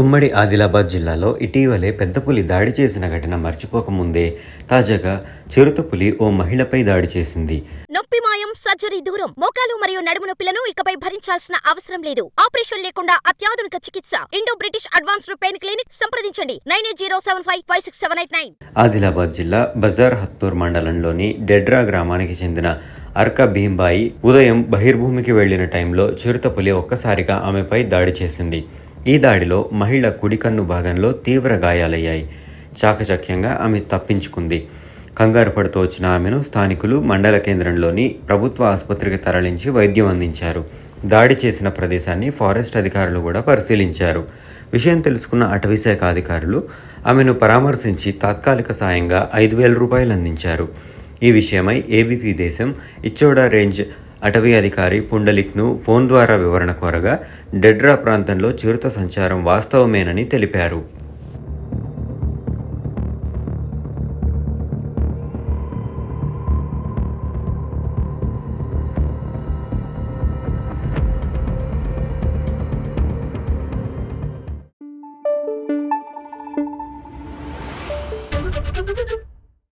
ఉమ్మడి ఆదిలాబాద్ జిల్లాలో ఇటీవలే పెద్ద పులి దాడి చేసిన ఘటన మర్చిపోకముందే తాజాగా చిరుత పులి ఓ మహిళపై దాడి చేసింది. నొప్పి మాయం సర్జరీ దూరం మోకాలు మరియు నడుము నొప్పులను ఇకపై భరించాల్సిన అవసరం లేదు. ఆపరేషన్ లేకుండా అత్యాధునిక చికిత్స. Indo British advanced pain clinic సంప్రదించండి. Nine eight zero seven five five six seven eight nine. Adilabad జిల్లా బజార్ హత్తూర్ మండలంలోని డెడ్రా గ్రామానికి చెందిన అర్క భీంబాయి ఉదయం బహిర్భూమికి వెళ్ళిన టైంలో చిరుత పులి ఒక్కసారిగా ఆమెపై దాడి చేసింది. ఈ దాడిలో మహిళ కుడికన్ను భాగంలో తీవ్ర గాయాలయ్యాయి. చాకచక్యంగా ఆమె తప్పించుకుంది. కంగారు పడుతూ వచ్చిన ఆమెను స్థానికులు మండల కేంద్రంలోని ప్రభుత్వ ఆసుపత్రికి తరలించి వైద్యం అందించారు. దాడి చేసిన ప్రదేశాన్ని ఫారెస్ట్ అధికారులు కూడా పరిశీలించారు. విషయం తెలుసుకున్న అటవీశాఖ అధికారులు ఆమెను పరామర్శించి తాత్కాలిక సాయంగా ఐదు వేల రూపాయలు అందించారు. ఈ విషయమై ఏబీపీ దేశం ఇచ్చోడా రేంజ్ అటవీ అధికారి పుండలిక్ను ఫోన్ ద్వారా వివరణ కోరగా డెడ్రా ప్రాంతంలో చిరుత సంచారం వాస్తవమేనని తెలిపారు.